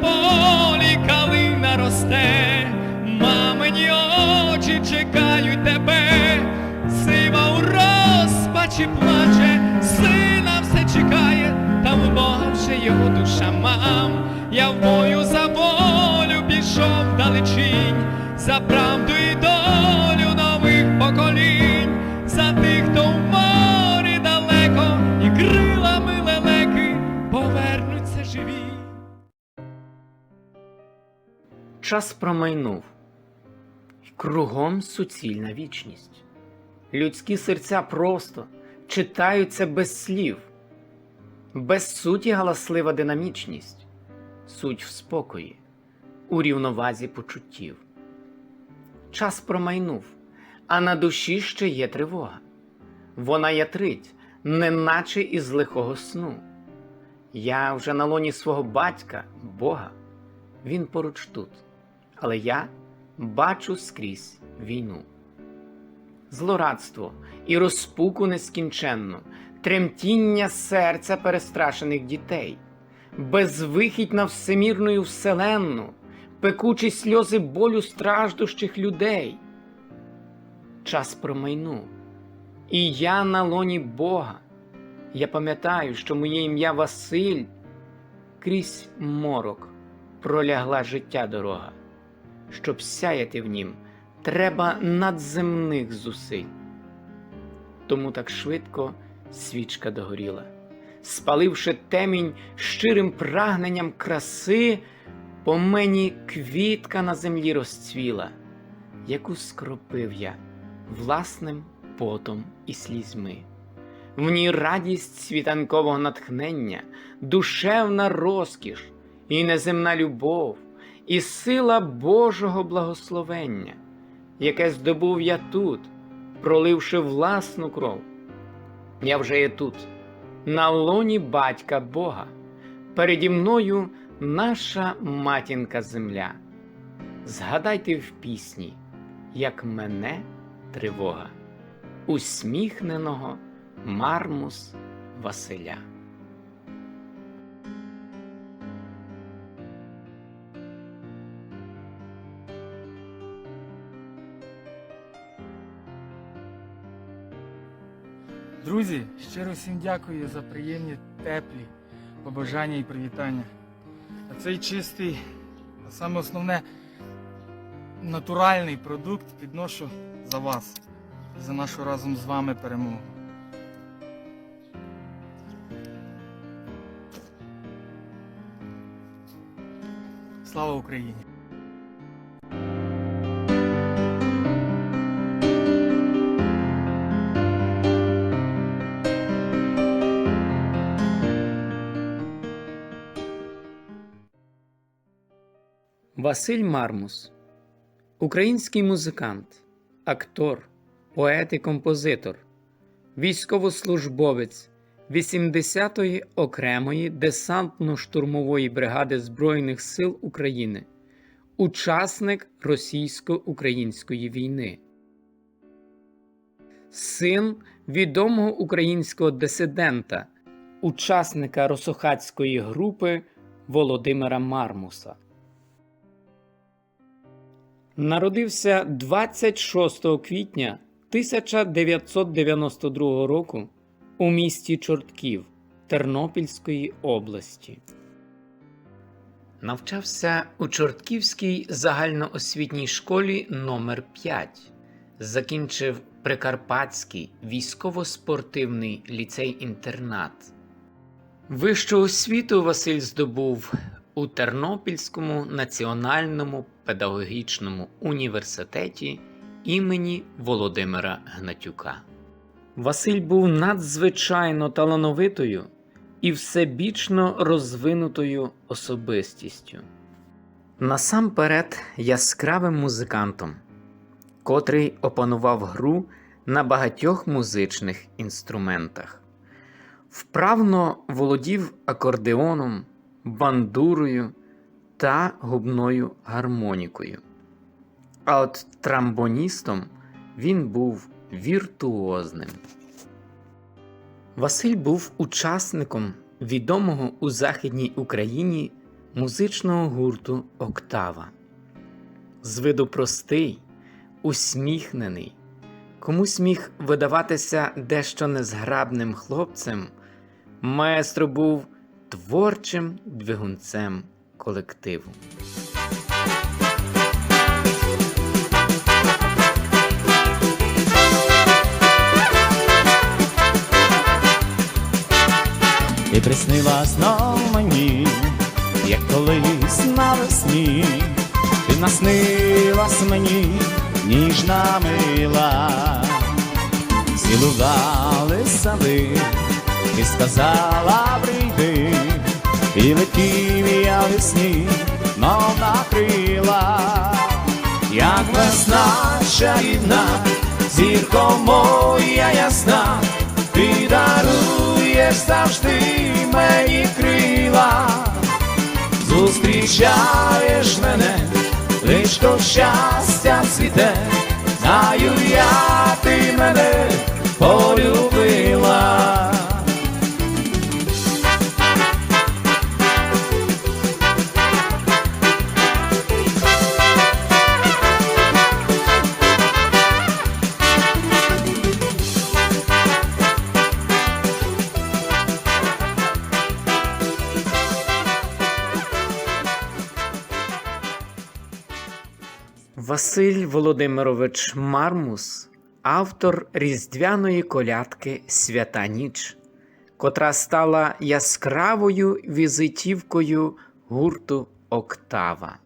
полі калина росте, мамині очі чекають тебе, сива у розпачі плаче, сина все чекає, та у Бога вже його душа мам. Я в бою за волю пішов далечінь, за правду і долю Час промайнув, кругом суцільна вічність. Людські серця просто читаються без слів, без суті галаслива динамічність, суть в спокої, у рівновазі почуттів. Час промайнув, а на душі ще є тривога. Вона ятрить, неначе із лихого сну. Я вже на лоні свого батька, Бога, він поруч тут, але я бачу скрізь війну. Злорадство і розпуку нескінченну, тремтіння серця перестрашених дітей, безвихідь на всемірною вселенну, пекучі сльози болю страждущих людей. Час промайнув, і я на лоні Бога. Я пам'ятаю, що моє ім'я Василь крізь морок пролягла життя дорога. Щоб сяяти в нім, треба надземних зусиль. Тому так швидко свічка догоріла, спаливши темінь щирим прагненням краси, по мені квітка на землі розцвіла, яку скропив я власним потом і слізьми. В ній радість світанкового натхнення, душевна розкіш і неземна любов, і сила Божого благословення, яке здобув я тут, проливши власну кров. Я вже є тут, на лоні батька Бога, переді мною наша матінка земля. Згадайте в пісні, як мене тривога, усміхненого Мармус Василя. Друзі, щиро всім дякую за приємні, теплі побажання і привітання. А цей чистий, а саме основне, натуральний продукт підношу за вас і за нашу разом з вами перемогу. Слава Україні! Василь Мармус, український музикант, актор, поет і композитор, військовослужбовець 80-ї окремої десантно-штурмової бригади Збройних сил України, учасник російсько-української війни, син відомого українського дисидента, учасника росохатської групи Володимира Мармуса. Народився 26 квітня 1992 року у місті Чортків Тернопільської області. Навчався у Чортківській загальноосвітній школі номер 5 Закінчив Прикарпатський військово-спортивний ліцей-інтернат. Вищу освіту Василь здобув у Тернопільському національному педагогічному університеті імені Володимира Гнатюка. Василь був надзвичайно талановитою і всебічно розвинутою особистістю. Насамперед яскравим музикантом, котрий опанував гру на багатьох музичних інструментах, вправно володів акордеоном, бандурою та губною гармонікою. А от трамбоністом він був віртуозним. Василь був учасником відомого у Західній Україні музичного гурту Октава. З виду простий, усміхнений, комусь міг видаватися дещо незграбним хлопцем, маестро був творчим двигунцем колективу. І приснила знов мені, як колись навесні, ти наснилась мені, ніжна мила, цілувалися ви, і сказала прийди, і летів я весні, мов на крила, як весна чарівна, зірко моя ясна, ти даруєш завжди мені крила, зустрічаєш мене, лиш то щастя цвіте, знаю я ти мене полюбила. Василь Володимирович Мармус, автор різдвяної колядки Свята ніч, котра стала яскравою візитівкою гурту Октава.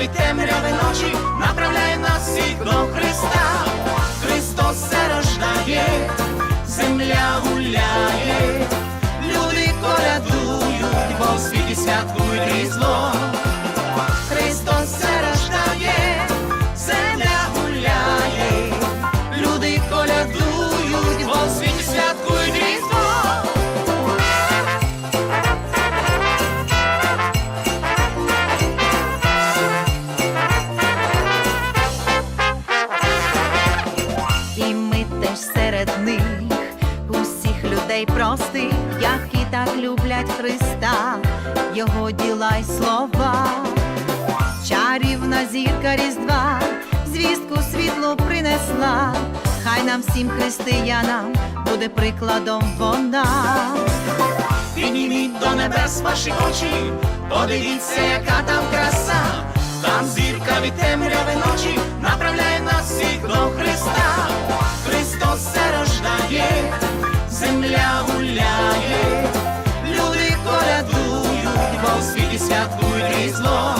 Зірка темряви ночі направляє нас всіх до Христа. Христос все рождає, земля гуляє, люди колядують, бо в світі святкують різдво. Люблять Христа, Його діла й слова. Чарівна зірка Різдва, звістку світлу принесла, хай нам всім християнам буде прикладом вона. Підніміть до небес ваші очі, подивіться, яка там краса, там зірка від темряви ночі направляє нас всіх до Христа. Христос се рождає, земля гуляє, бо в світі святкують різдво.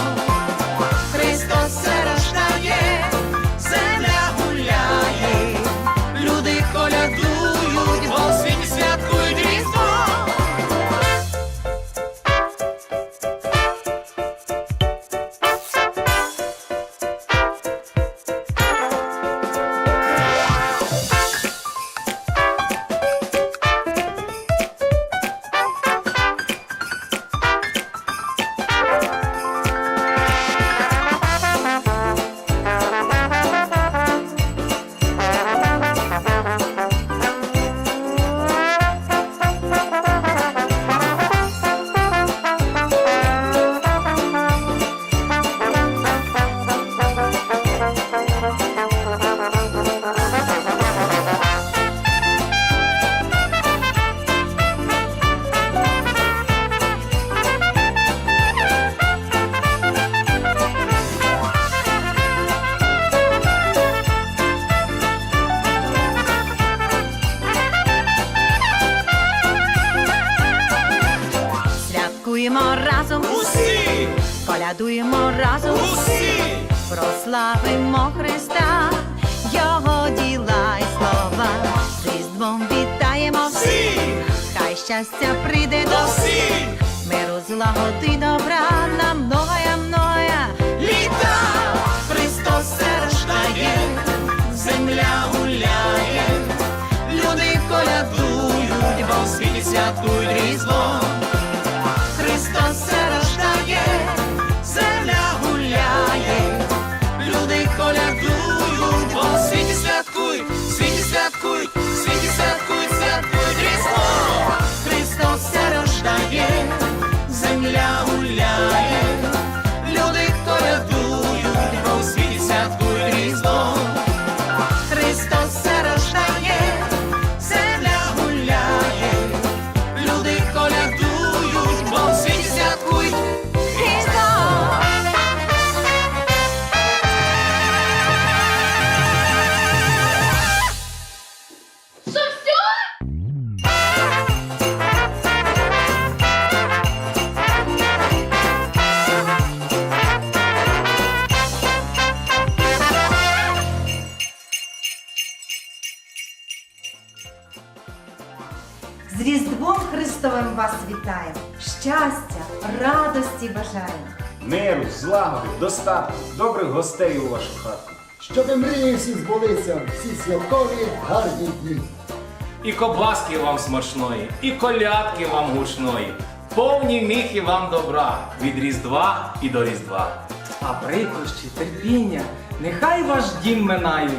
Щастя прийде До всіх! миру, злагоди, добра нам многоя, мноя Літа! Христос рождає, земля гуляє, люди колядують, бо в світі святкують Різдво. Бажаємо! Миру, злагоди, достатку, добрих гостей у вашу хатку. Щоб мрії всі збулися, всі святкові гарні дні. І кобаски вам смачної, і колядки вам гучної, повні міхи вам добра від Різдва і до Різдва. А прикрощі, терпіння, нехай ваш дім минають.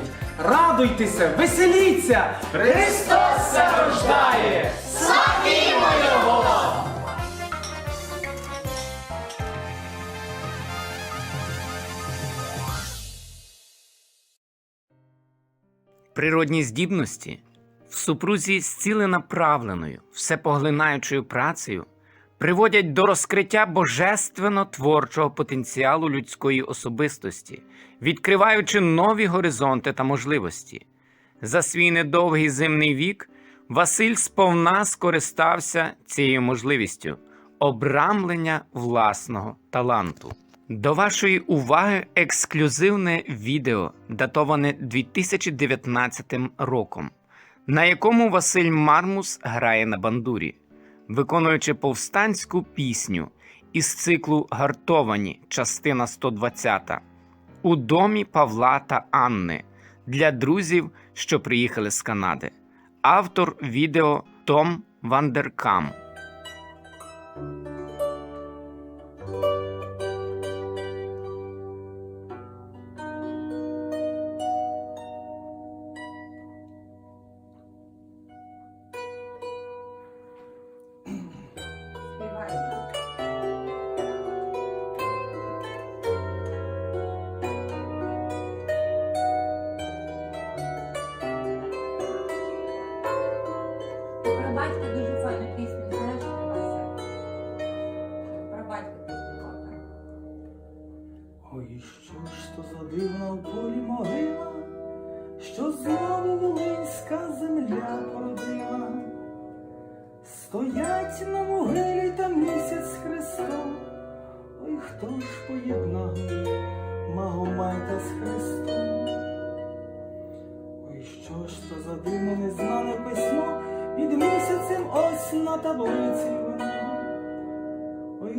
Радуйтеся, веселіться! Христос се рождає! Славімо Його! Природні здібності в супрузі з ціленаправленою, всепоглинаючою працею приводять до розкриття божественно творчого потенціалу людської особистості, відкриваючи нові горизонти та можливості. За свій недовгий земний вік Василь сповна скористався цією можливістю обрамлення власного таланту. До вашої уваги ексклюзивне відео, датоване 2019 роком, на якому Василь Мармус грає на бандурі, виконуючи повстанську пісню із циклу Гартовані, частина 120 у домі Павла та Анни для друзів, що приїхали з Канади. Автор відео Том Вандеркам.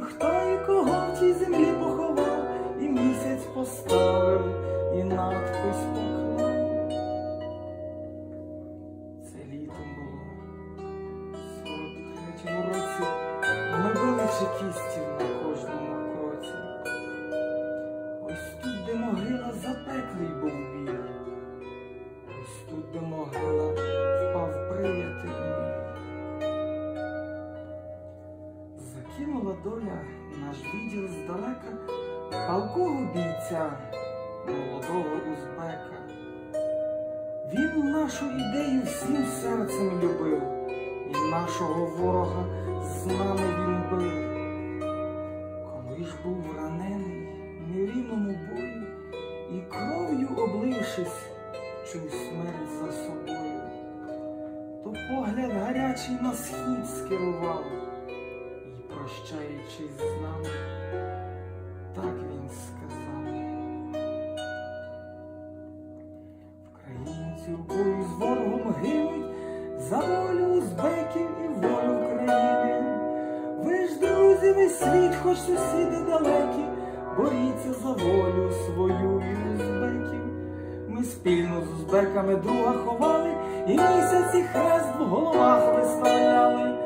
Хто і кого в цій землі поховав, і місяць поставив, нашого ворога з нами він бив. Коли ж був ранений нерівному бою, і кров'ю облившись, чув смерть за собою, то погляд гарячий на схід скерував і, прощаючись з і місяці хрест в головах виставляли.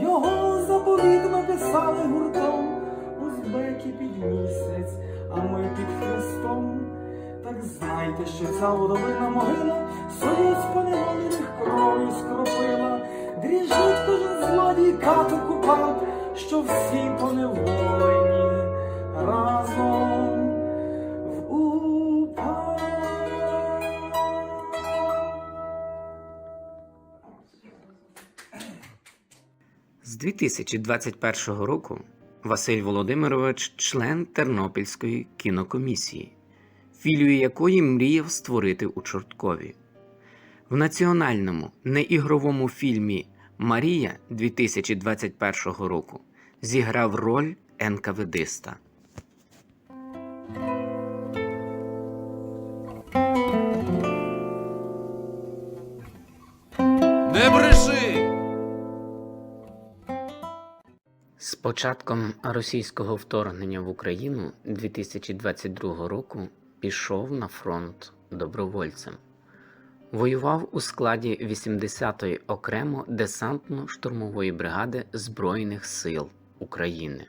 Його заповіт писали гуртом, узбеки під місяць, а ми під хрестом. Так знайте, що ця водовина могила союз поневолених кров'ю скропила. Дріжить кожен злодій кат окупант, що всі поневолені разом 2021 року Василь Володимирович член Тернопільської кінокомісії, філію якої мріяв створити у Чорткові. В національному неігровому фільмі Марія 2021 року зіграв роль НКВДиста. Початком російського вторгнення в Україну 2022 року пішов на фронт добровольцем. Воював у складі 80-ї окремо десантно-штурмової бригади Збройних сил України.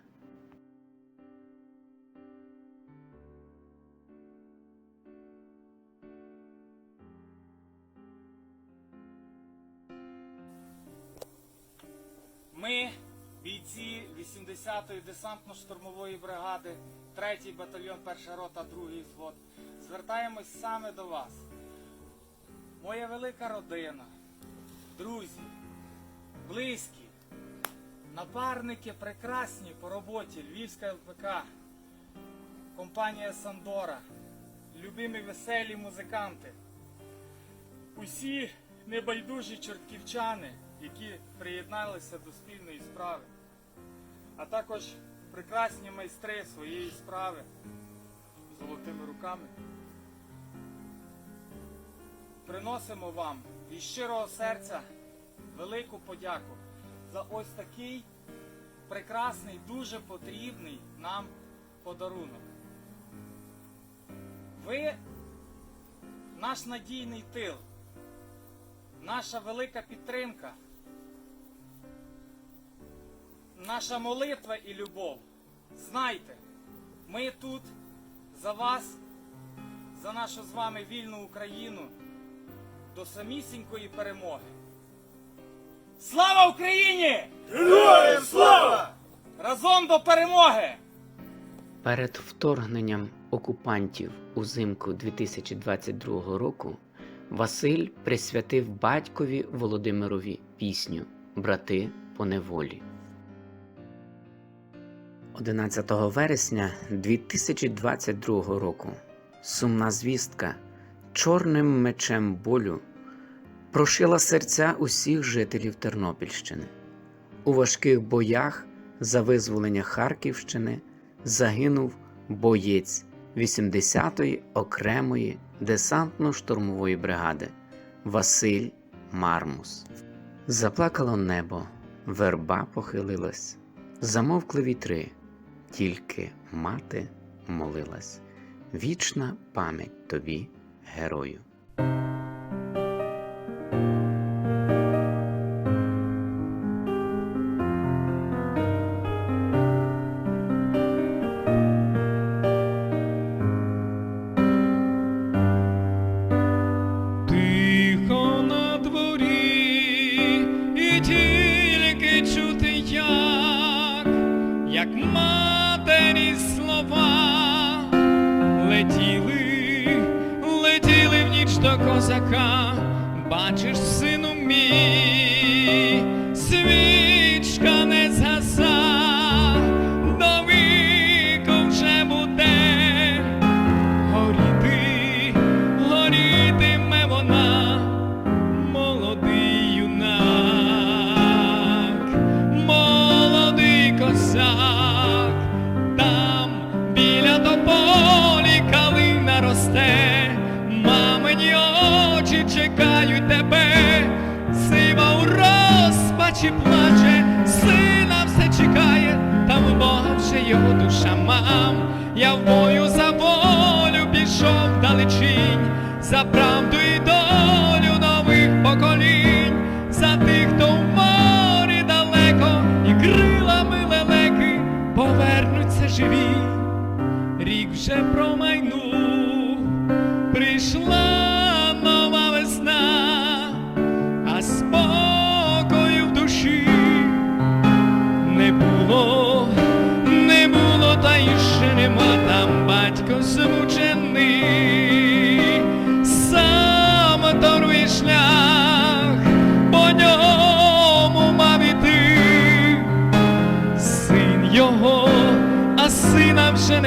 Ми, бійці 80-ї десантно-штурмової бригади, 3-й батальйон, 1 рота, 2-й взвод, звертаємось саме до вас. Моя велика родина, друзі, близькі, напарники прекрасні по роботі, Львівська ЛПК, компанія Сандора, любимі веселі музиканти. Усі небайдужі чортківчани, які приєдналися до спільної справи, а також прекрасні майстри своєї справи золотими руками. Приносимо вам від щирого серця велику подяку за ось такий прекрасний, дуже потрібний нам подарунок. Ви наш надійний тил наша велика підтримка, наша молитва і любов. Знайте, ми тут за вас, за нашу з вами вільну Україну до самісінької перемоги. Слава Україні! Героям слава! Разом до перемоги! Перед вторгненням окупантів узимку 2022 року Василь присвятив батькові Володимирові пісню Брати по неволі. 11 вересня 2022 року сумна звістка чорним мечем болю прошила серця усіх жителів Тернопільщини. У важких боях за визволення Харківщини загинув боєць 80-ї окремої десантно-штурмової бригади Василь Мармус. Заплакало небо, верба похилилась, замовкли вітри, тільки мати молилась. Вічна пам'ять тобі, герою. Розпачі плаче, сина все чекає, там Бога вже його душа мам. Я в бою за волю пішов далечінь, за правду і долю нових поколінь, за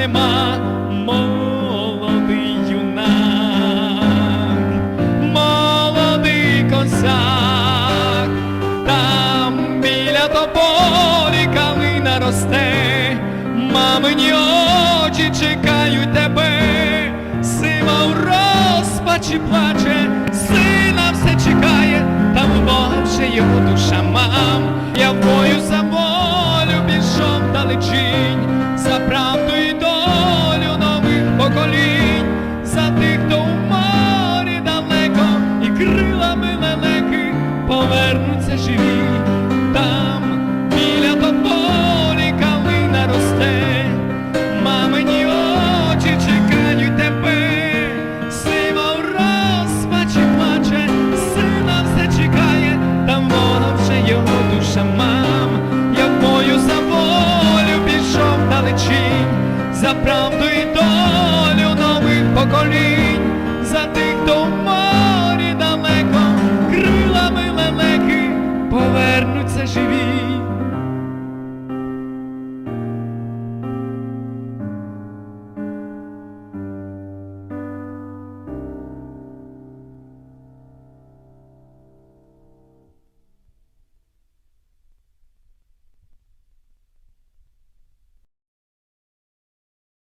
нема, молодий юнак, молодий козак, там біля тополі калина росте, мамині очі чекають тебе, сива у розпачі плаче, сина все чекає, там у його душа мам, я бою за волю пішов далечінь,